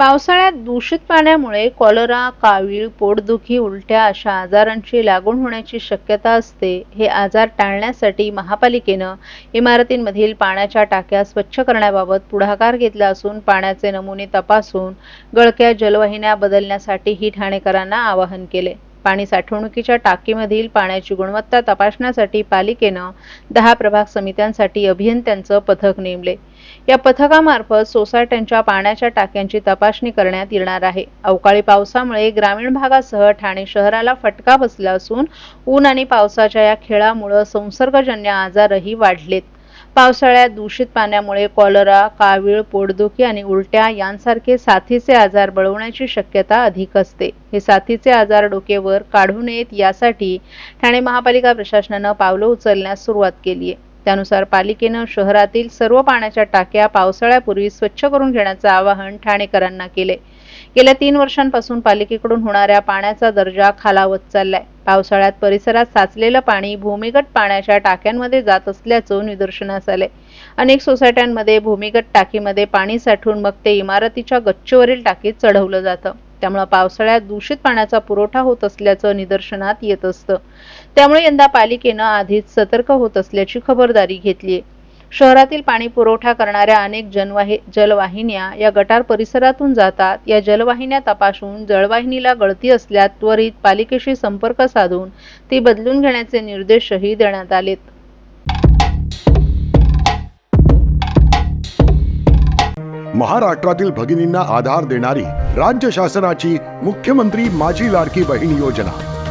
पावसाळ्यात दूषित पाण्यामुळे कॉलरा कावीळ पोटदुखी उलट्या अशा आजारांची लागण होण्याची शक्यता असते हे आजार टाळण्यासाठी महापालिकेनं इमारतींमधील पाण्याच्या टाक्या स्वच्छ करण्याबाबत पुढाकार घेतला असून पाण्याचे नमुने तपासून गळक्या जलवाहिन्या बदलण्यासाठीही ठाणेकरांना आवाहन केले. पाणी साठवणुकीच्या टाकीमधील पाण्याची गुणवत्ता तपासण्यासाठी पालिकेनं दहा प्रभाग समित्यांसाठी अभियंत्यांचं पथक नेमले. या पथकामार्फत सोसायट्यांच्या पाण्याच्या टाक्यांची तपासणी करण्यात येणार आहे. अवकाळी पावसामुळे ग्रामीण भागासह ठाणे शहराला फटका बसला असून ऊन आणि पावसाच्या या खेळामुळे संसर्गजन्य आजारही वाढलेत. पावसाळ्यात दूषित पाण्यामुळे कॉलरा कावीळ पोटदुखी आणि उलट्या यांसारखे साथीचे आजार बळवण्याची शक्यता अधिक असते. हे साथीचे आजार डोकेवर काढू नयेत यासाठी ठाणे महापालिका प्रशासनानं पावलं उचलण्यास सुरुवात केली आहे. त्यानुसार पालिकेनं शहरातील सर्व पाण्याच्या टाक्या पावसाळ्यापूर्वी स्वच्छ करून घेण्याचं आवाहन ठाणेकरांना केले गेल्या तीन वर्षांपासून पालिकेकडून होणाऱ्या पाण्याचा दर्जा खालावत चाललाय. पावसाळ्यात परिसरात साचलेलं पाणी भूमिगत पाण्याच्या टाक्यांमध्ये जात असल्याचं निदर्शनास आलंय. अनेक सोसायट्यांमध्ये भूमिगत टाकीमध्ये पाणी साठवून मग ते इमारतीच्या गच्चीवरील टाकीत चढवलं जातं. त्यामुळे पावसाळ्यात दूषित पाण्याचा पुरवठा होत असल्याचं निदर्शनात येत असतं. त्यामुळे यंदा पालिकेनं आधीच सतर्क होत असल्याची खबरदारी घेतलीय. शहरातील पाणी पुरवठा करणाऱ्या अनेक जनवाहि जलवाहिन्या या गटार परिसरातून जातात. या जलवाहिन्या तपासून जलवाहिनीला गळती असल्यास त्वरित पालिकेशी संपर्क साधून ती बदलून घेण्याचे निर्देशही देण्यात आलेत. महाराष्ट्रातील भगिनींना आधार देणारी राज्य शासनाची मुख्यमंत्री माझी लाडकी बहीण योजना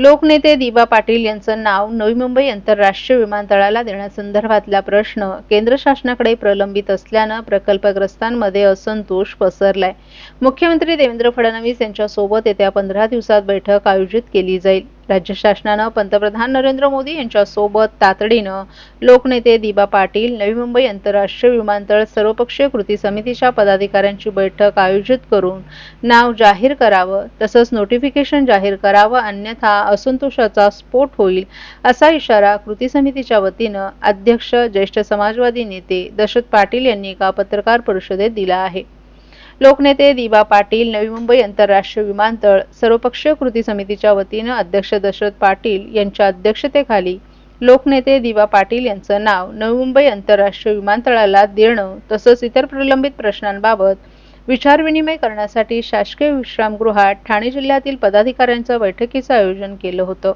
लोकनेते दिबा पाटील यांचं नाव नवी मुंबई आंतरराष्ट्रीय विमानतळाला देण्यासंदर्भातला प्रश्न केंद्र शासनाकडे प्रलंबित असल्यानं प्रकल्पग्रस्तांमध्ये असंतोष पसरलाय. मुख्यमंत्री देवेंद्र फडणवीस यांच्यासोबत येत्या पंधरा दिवसात बैठक आयोजित केली जाईल. राज्य शासनानं पंतप्रधान नरेंद्र मोदी यांच्यासोबत तातडीनं लोकनेते दिबा पाटील नवी मुंबई आंतरराष्ट्रीय विमानतळ सर्वपक्षीय कृती समितीच्या पदाधिकाऱ्यांची बैठक आयोजित करून नाव जाहीर करावं तसंच नोटिफिकेशन जाहीर करावं अन्यथा असंतोषाचा स्फोट होईल असा इशारा कृती समितीच्या वतीनं अध्यक्ष ज्येष्ठ समाजवादी नेते दशरथ पाटील यांनी एका पत्रकार परिषदेत दिला आहे. लोकनेते दिबा पाटील नवी मुंबई आंतरराष्ट्रीय विमानतळ सर्वपक्षीय कृती समितीच्या वतीनं अध्यक्ष दशरथ पाटील यांच्या अध्यक्षतेखाली लोकनेते दिवा पाटील यांचं नाव नवी मुंबई आंतरराष्ट्रीय विमानतळाला देणं तसंच इतर प्रलंबित प्रश्नांबाबत विचारविनिमय करण्यासाठी शासकीय विश्रामगृहात ठाणे जिल्ह्यातील पदाधिकाऱ्यांच्या बैठकीचं आयोजन केलं होतं.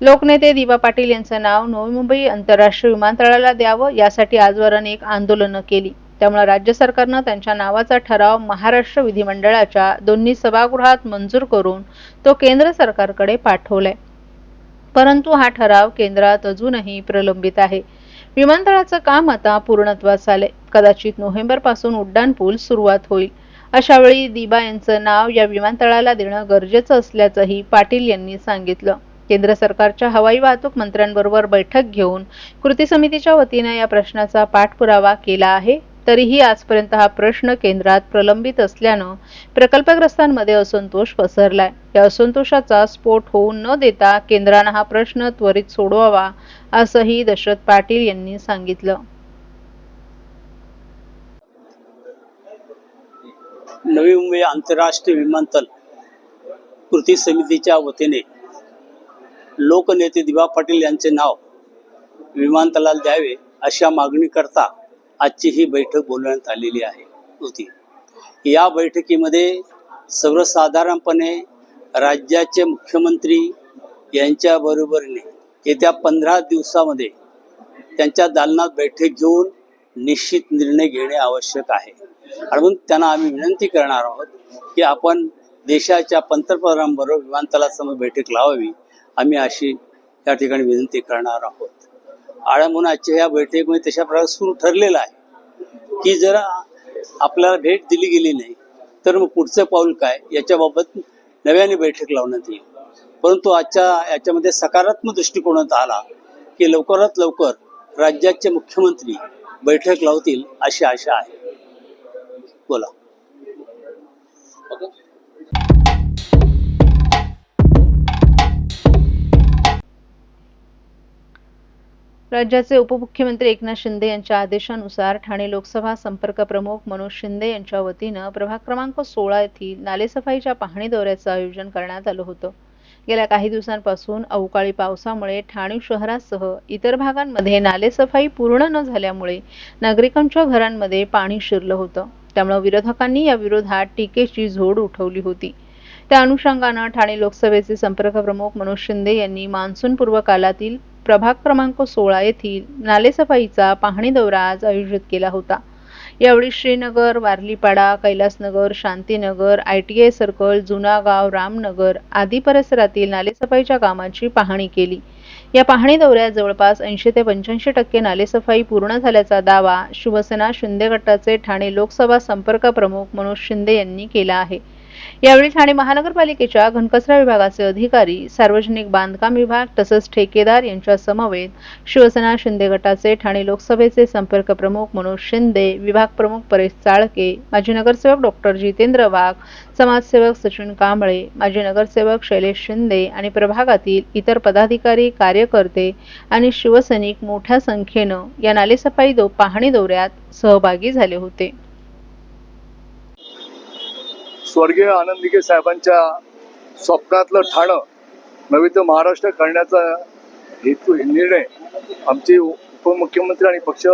लोकनेते दिवा पाटील यांचं नाव नवी मुंबई आंतरराष्ट्रीय विमानतळाला द्यावं यासाठी आजवर अनेक आंदोलनं केली. त्यामुळे राज्य सरकारनं त्यांच्या नावाचा ठराव महाराष्ट्र विधिमंडळाच्या दोन्ही सभागृहात मंजूर करून तो केंद्र सरकारकडे पाठवलाय. परंतु हा ठराव केंद्रात अजूनही प्रलंबित आहे. विमानतळाचं काम आता पूर्णत्वास आले कदाचित नोव्हेंबरपासून उड्डाण पूल सुरुवात होईल. अशावेळी दिबा यांचं नाव या विमानतळाला देणं गरजेचं असल्याचंही पाटील यांनी सांगितलं. केंद्र सरकारच्या हवाई वाहतूक मंत्र्यांबरोबर बैठक घेऊन कृती समितीच्या वतीनं या प्रश्नाचा पाठपुरावा केला आहे. तरीही आजपर्यंत हा प्रश्न केंद्रात प्रलंबित असल्यानं प्रकल्पग्रस्तांमध्ये असंतोष पसरलाय. या असंतोषाचा स्फोट होऊ न देता केंद्रानं हा प्रश्न त्वरित सोडवावा असंही दशरथ पाटील यांनी सांगितलं. नवी मुंबई आंतरराष्ट्रीय विमानतळ कृती समितीच्या वतीने लोकनेते दिबा पाटील यांचे नाव विमानतळाला द्यावे अशा मागणीकरता आजची ही बैठक बोलवण्यात आलेली आहे होती. या बैठकीमध्ये सर्वसाधारणपणे राज्याचे मुख्यमंत्री यांच्या बरोबरीने येत्या पंधरा दिवसामध्ये त्यांच्या दालनात बैठक घेऊन निश्चित निर्णय घेणे आवश्यक आहे. आणि म्हणून त्यांना आम्ही विनंती करणार आहोत की आपण देशाच्या पंतप्रधानांबरोबर विमानतळासमोर बैठक लावावी. आम्ही अशी त्या ठिकाणी विनंती करणार आहोत. आळमुनाच्या या बैठकीमध्ये तशा प्रकारे सुरू ठरलेला आहे. की जर आपल्याला भेट दिली गेली नाही तर मग पुढचं पाऊल काय? याच्याबाबत नव्याने बैठक लावण्यात येईल. परंतु आजच्या याच्यामध्ये सकारात्मक दृष्टिकोनात आला की लवकरात लवकर राज्याचे मुख्यमंत्री बैठक लावतील अशी आशा आहे. बोला. राज्याचे उपमुख्यमंत्री एकनाथ शिंदे यांच्या आदेशानुसार ठाणे लोकसभा संपर्क प्रमुख मनोज शिंदे यांच्या वतीनं प्रभाग क्रमांक सोळा येथील नालेसफाईच्या पाहणी दौऱ्याचं आयोजन करण्यात आलं होतं. गेल्या काही दिवसांपासून अवकाळी पावसामुळे ठाणे शहरासह इतर भागांमध्ये नालेसफाई पूर्ण न झाल्यामुळे नागरिकांच्या घरांमध्ये पाणी शिरलं होतं. त्यामुळे विरोधकांनी या विरोधात टीकेची झोड उठवली होती. त्या अनुषंगानं ठाणे लोकसभेचे संपर्क प्रमुख मनोज शिंदे यांनी मान्सूनपूर्व कालातील प्रभाग क्रमांक सोळा येथील नालेसफाईचा पाहणी दौरा आज आयोजित केला होता. यावेळी Shrinagar Warlipada Kailasnagar Shantinagar I T I circle Junagaon Ramnagar आदी परिसरातील नालेसफाईच्या कामाची पाहणी केली. या पाहणी दौऱ्यात जवळपास ऐंशी ते पंच्याऐंशी टक्के नालेसफाई पूर्ण झाल्याचा दावा शिवसेना शिंदे गटाचे ठाणे लोकसभा संपर्क प्रमुख मनोज शिंदे यांनी केला आहे. यावेळी ठाणे महानगरपालिकेच्या घनकचरा विभागाचे अधिकारी सार्वजनिक बांधकाम विभाग तसंच ठेकेदार यांच्या समवेत शिवसेना शिंदे गटाचे ठाणे लोकसभेचे संपर्क प्रमुख मनोज शिंदे विभाग प्रमुख परेश चाळके माजी नगरसेवक डॉक्टर जितेंद्र वाघ समाजसेवक सचिन कांबळे माजी नगरसेवक शैलेश शिंदे आणि प्रभागातील इतर पदाधिकारी कार्यकर्ते आणि शिवसैनिक मोठ्या संख्येनं या नालेसफाई दो पाहणी दौऱ्यात सहभागी झाले होते. स्वर्गीय आनंद दिघे साहेबांच्या स्वप्नातलं ठाणं नव्हे तर महाराष्ट्र करण्याचा हेतू निर्णय आमचे उपमुख्यमंत्री आणि पक्ष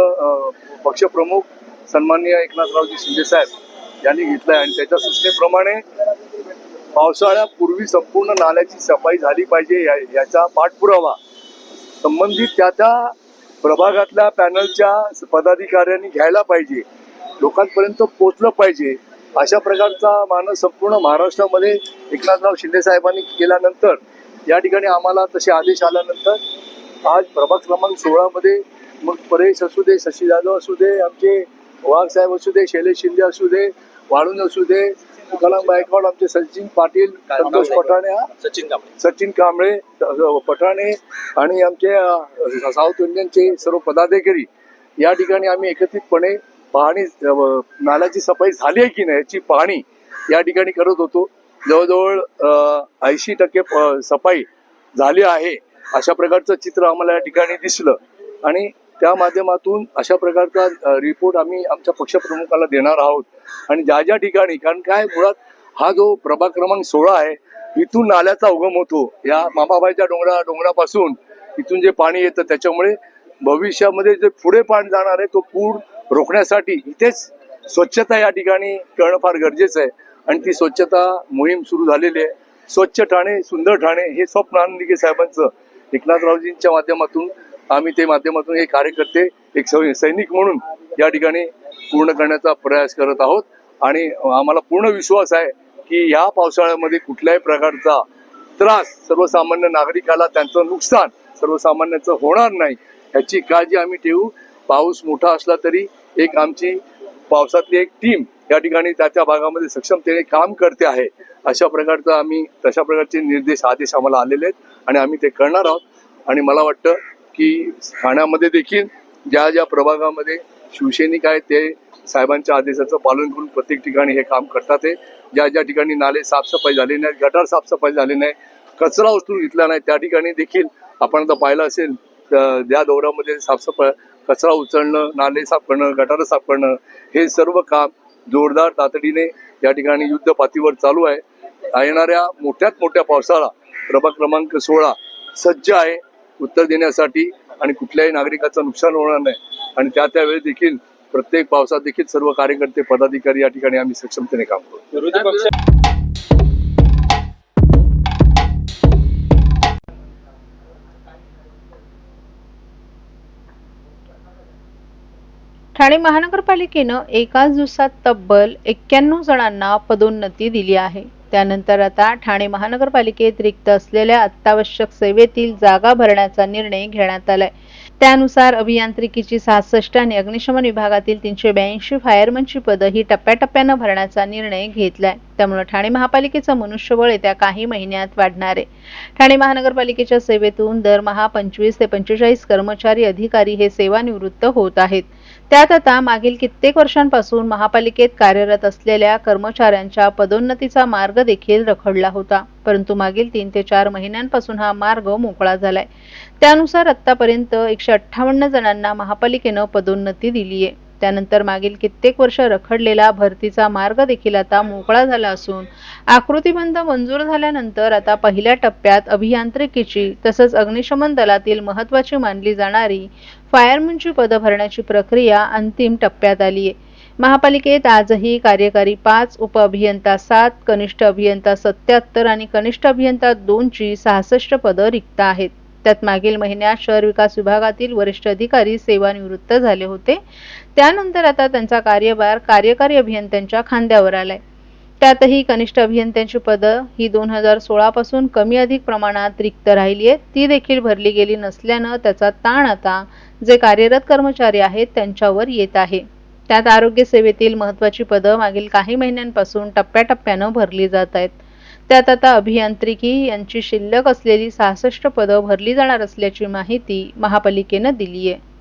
पक्षप्रमुख सन्माननीय एकनाथरावजी शिंदे साहेब यांनी घेतलाय. आणि त्याच्या सूचनेप्रमाणे पावसाळ्यापूर्वी संपूर्ण नाल्याची सफाई झाली पाहिजे. या- याचा पाठपुरावा संबंधित त्या त्या प्रभागातल्या पॅनलच्या पदाधिकाऱ्यांनी घ्यायला पाहिजे. लोकांपर्यंत पोचलं पाहिजे. अशा प्रकारचा मानस संपूर्ण महाराष्ट्रामध्ये एकनाथराव शिंदे साहेबांनी केल्यानंतर या ठिकाणी आम्हाला तसे आदेश आल्यानंतर आज प्रभाग क्रमांक सोळामध्ये मग परेश असू दे शशी जाधव असू दे आमचे वाघ साहेब असू दे शैलेश शिंदे असू दे वाळून असू दे तुकाराम गायकवाड आमचे सचिन पाटील संतोष पठाणे सचिन कांबळे. सचिन कांबळे पठाणे आणि आमचे साऊथ इंडियनचे सर्व पदाधिकारी या ठिकाणी आम्ही एकत्रितपणे पाहणी नाल्याची सफाई झाली आहे की नाही याची पाहणी या ठिकाणी करत होतो. जवळजवळ ऐंशी टक्के प- सफाई झाली आहे. अशा प्रकारचं चित्र आम्हाला या ठिकाणी दिसलं. आणि त्या माध्यमातून अशा प्रकारचा रिपोर्ट आम्ही आमच्या पक्षप्रमुखाला देणार आहोत. आणि ज्या ज्या ठिकाणी कारण काय मुळात हा जो प्रभाग क्रमांक सोळा आहे इथून नाल्याचा उगम होतो. या मामाबाईच्या डोंगरा डोंगरापासून इथून जे पाणी येतं त्याच्यामुळे भविष्यामध्ये जे पुढे पाणी जाणार आहे तो पूर रोखण्यासाठी इथेच स्वच्छता या ठिकाणी करणं फार गरजेचं आहे. आणि ती स्वच्छता मोहीम सुरू झालेली आहे. स्वच्छ ठाणे सुंदर ठाणे हे स्वप्न आनंदिके साहेबांचं. एकनाथरावजींच्या माध्यमातून आम्ही ते माध्यमातून एक कार्यकर्ते एक सैनिक म्हणून या ठिकाणी पूर्ण करण्याचा प्रयास करत आहोत. आणि आम्हाला पूर्ण विश्वास आहे की या पावसाळ्यामध्ये कुठल्याही प्रकारचा त्रास सर्वसामान्य नागरिकाला त्यांचं नुकसान सर्वसामान्याचं होणार नाही याची काळजी आम्ही ठेवू. पाऊस मोठा असला तरी एक आमची पावसातली एक टीम या ठिकाणी त्या त्या भागामध्ये सक्षमतेने काम करते आहे. अशा प्रकारचा आम्ही तशा प्रकारचे निर्देश आदेश आम्हाला आलेले आहेत आणि आम्ही ते करणार आहोत. आणि मला वाटतं की ठाण्यामध्ये देखील ज्या ज्या प्रभागामध्ये शिवसैनिक आहेत ते साहेबांच्या आदेशाचं पालन करून प्रत्येक ठिकाणी हे काम करतात आहे. ज्या ज्या ठिकाणी नाले साफसफाई झाली नाही गटार साफसफाई झाली नाही कचरा उचलून घेतला नाही त्या ठिकाणी देखील आपण आता पाहिलं असेल त्या ज्या दौऱ्यामध्ये साफसफाई कचरा उचलणं नाले साफ करणं गटारं साफ करणं हे सर्व काम जोरदार तातडीने या ठिकाणी युद्ध पातळीवर चालू आहे. येणाऱ्या मोठ्यात मोठ्या पावसाळा प्रभाग क्रमांक सोळा सज्ज आहे उत्तर देण्यासाठी आणि कुठल्याही नागरिकाचं नुकसान होणार नाही. आणि त्या त्यावेळी देखील प्रत्येक पावसात देखील सर्व कार्यकर्ते पदाधिकारी या ठिकाणी आम्ही सक्षमतेने काम करू. ठाणे महानगरपालिकेनं एकाच दिवसात तब्बल एक्क्याण्णव जणांना पदोन्नती दिली आहे. त्यानंतर आता ठाणे महानगरपालिकेत रिक्त असलेल्या अत्यावश्यक सेवेतील जागा भरण्याचा निर्णय घेण्यात आलाय. त्यानुसार अभियांत्रिकीची सहासष्ट आणि अग्निशमन विभागातील तीनशे ब्याऐंशी फायरमनची पदं ही टप्प्याटप्प्यानं भरण्याचा निर्णय घेतलाय. त्यामुळे ठाणे महापालिकेचं मनुष्यबळ येत्या काही महिन्यात वाढणार आहे. ठाणे महानगरपालिकेच्या सेवेतून दरमहा पंचवीस ते पंचेचाळीस कर्मचारी अधिकारी हे सेवानिवृत्त होत आहेत. त्यात आता मागील कित्येक वर्षांपासून महापालिकेत कार्यरत असलेल्या कर्मचाऱ्यांच्या पदोन्नतीचा मार्ग देखील रखडला होता. परंतु मागील तीन ते चार महिन्यांपासून हा मार्ग मोकळा झालाय. त्यानुसार आतापर्यंत एकशे अठ्ठावन्न जणांना महापालिकेनं पदोन्नती दिली आहे त्यानंतर मागील कित्येक वर्ष रखडलेला भरतीचा मार्ग देखील आता मोकळा झाला असून आकृतीबंध मंजूर झाल्यानंतर आता पहिल्या टप्प्यात अभियांत्रिकीची तसंच अग्निशमन दलातील महत्वाची मानली जाणारी फायरमनची पदं भरण्याची प्रक्रिया अंतिम टप्प्यात आली आहे. महापालिकेत आजही कार्यकारी पाच उपअभियंता सात कनिष्ठ अभियंता सत्याहत्तर आणि कनिष्ठ अभियंता दोनची सहासष्ट पदं रिक्त आहेत. त्यात मागील महिन्यात शहर विकास विभागातील वरिष्ठ अधिकारी सेवानिवृत्त झाले होते. त्यानंतर आता त्यांचा कार्यभार कार्यकारी अभियंत्यांच्या खांद्यावर आलाय. त्यातही कनिष्ठ अभियंत्यांची पदं ही दोन हजार सोळा पासून कमी अधिक प्रमाणात रिक्त राहिली आहेत. ती देखील भरली गेली नसल्यानं त्याचा ताण आता जे कार्यरत कर्मचारी आहेत त्यांच्यावर येत आहे. त्यात आरोग्य सेवेतील महत्वाची पदं मागील काही महिन्यांपासून टप्प्याटप्प्यानं भरली जात आहेत. त्यात आता अभियांत्रिकी यांची शिल्लक असलेली सहासष्ट पदं भरली जाणार असल्याची माहिती महापालिकेनं दिली आहे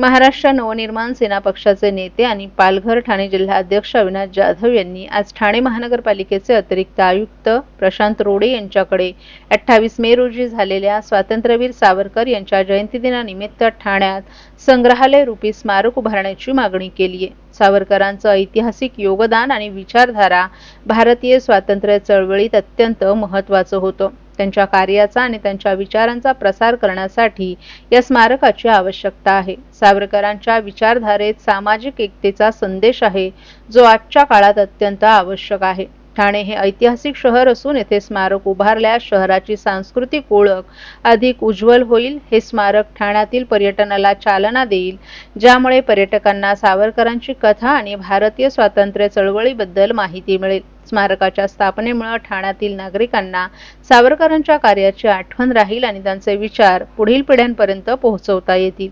महाराष्ट्र नवनिर्माण सेना पक्षाचे नेते आणि पालघर ठाणे जिल्हाध्यक्ष अविनाश जाधव यांनी आज ठाणे महानगरपालिकेचे अतिरिक्त आयुक्त प्रशांत रोडे यांच्याकडे अठ्ठावीस मे रोजी झालेल्या स्वातंत्र्यवीर सावरकर यांच्या जयंतीदिनानिमित्त ठाण्यात संग्रहालय रूपी स्मारक उभारण्याची मागणी केली आहे सावरकरांचं ऐतिहासिक योगदान आणि विचारधारा भारतीय स्वातंत्र्य चळवळीत अत्यंत महत्त्वाचं होतं. त्यांच्या कार्याचा आणि त्यांच्या विचारांचा प्रसार करण्यासाठी या स्मारकाची आवश्यकता आहे. सावरकरांच्या विचारधारेत सामाजिक एकतेचा संदेश आहे जो आजच्या काळात अत्यंत आवश्यक आहे. ठाणे हे ऐतिहासिक शहर असून येथे स्मारक उभारल्यास शहराची सांस्कृतिक ओळख अधिक उज्ज्वल होईल. हे स्मारक ठाण्यातील पर्यटनाला चालना देईल ज्यामुळे पर्यटकांना सावरकरांची कथा आणि भारतीय स्वातंत्र्य चळवळीबद्दल माहिती मिळेल. स्मारकाच्या स्थापनेमुळे ठाण्यातील नागरिकांना सावरकरांच्या कार्याची आठवण राहील आणि त्यांचे विचार पुढील पिढ्यांपर्यंत पोहोचवता येतील.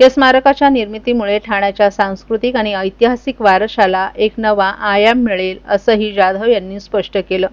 या स्मारकाच्या निर्मितीमुळे ठाण्याच्या सांस्कृतिक आणि ऐतिहासिक वारशाला एक नवा आयाम मिळेल असंही जाधव यांनी स्पष्ट केलं.